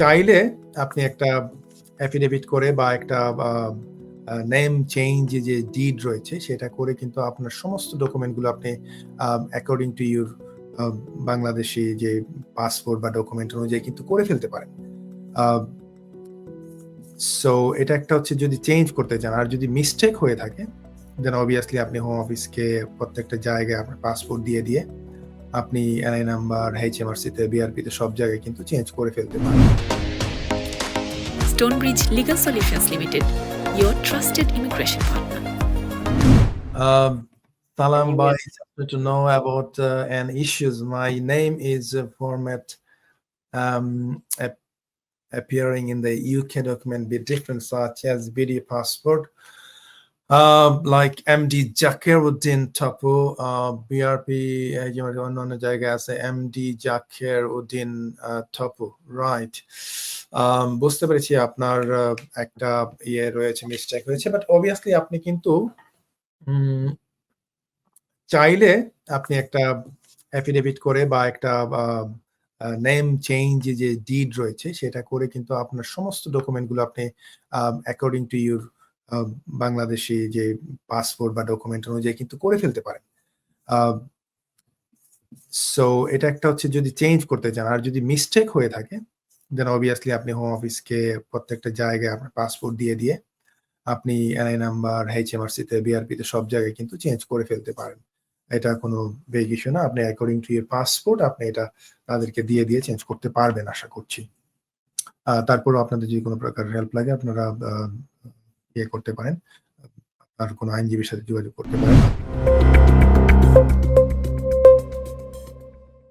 চাইলে আপনি একটা অ্যাফিডেভিট করে বা একটা নেম চেঞ্জ যে ডিড রয়েছে, সেটা করে কিন্তু আপনার সমস্ত ডকুমেন্টগুলো আপনি অ্যাকর্ডিং টু ইউর বাংলাদেশি যে পাসপোর্ট বা ডকুমেন্ট অনুযায়ী কিন্তু করে ফেলতে পারেন। সো এটা একটা হচ্ছে যদি চেঞ্জ করতে চান, আর যদি মিস্টেক হয়ে থাকে দেন অবভিয়াসলি আপনি হোম অফিসকে প্রত্যেকটা জায়গায় আপনার পাসপোর্ট দিয়ে দিয়ে আপনি এনআই নাম্বার এইচএমআরসিতে বিআরপিতে সব জায়গায় কিন্তু চেঞ্জ করে ফেলতে পারেন Stonebridge Legal Solutions Limited, your trusted immigration partner. Um, Bhai, to know about uh, an issues. My name is uh, format um, appearing in the UK document be different, such as BD passport, uh, Jakiruddin Tapu, uh, BRP, uh, you know, অন্যান্য জায়গায় আছে MD Jakiruddin uh, Tapu, right? Um, বুঝতে পেরেছি আপনার uh, একটা ইয়ে রয়েছে mistake হয়েছে বাট অবভিয়াসলি আপনি কিন্তু চাইলে আপনি একটা অ্যাফিডেভিট করে বা একটা নেম চেঞ্জ যে ডিড রয়েছে সেটা করে কিন্তু আপনার সমস্ত ডকুমেন্টগুলো আপনি অ্যাকর্ডিং টু ইউর বাংলাদেশি যে পাসপোর্ট বা ডকুমেন্ট অনুযায়ী কিন্তু করে ফেলতে পারেন। সো এটা একটা হচ্ছে যদি চেঞ্জ করতে চান, আর যদি মিস্টেক হয়ে থাকে দেন অবভিয়াসলি আপনি হোম অফিসকে প্রত্যেকটা জায়গায় আপনার পাসপোর্ট দিয়ে দিয়ে আপনি এনআই নাম্বার এইচএমআরসিতে বিআরপিতে সব জায়গায় কিন্তু চেঞ্জ করে ফেলতে পারেন। এটা কোনো বেগ ইস্যু না। আপনি অ্যাকর্ডিং টু ইউর পাসপোর্ট আপনি এটা তাদেরকে দিয়ে দিয়ে চেঞ্জ করতে পারবেন, আশা করছি। তারপরও আপনাদের যদি কোনো প্রকার হেল্প লাগে, আপনারা ইয়ে করতে পারেন। আপনার কোনো আইনজীবীর সাথে যোগাযোগ করতে পারেন।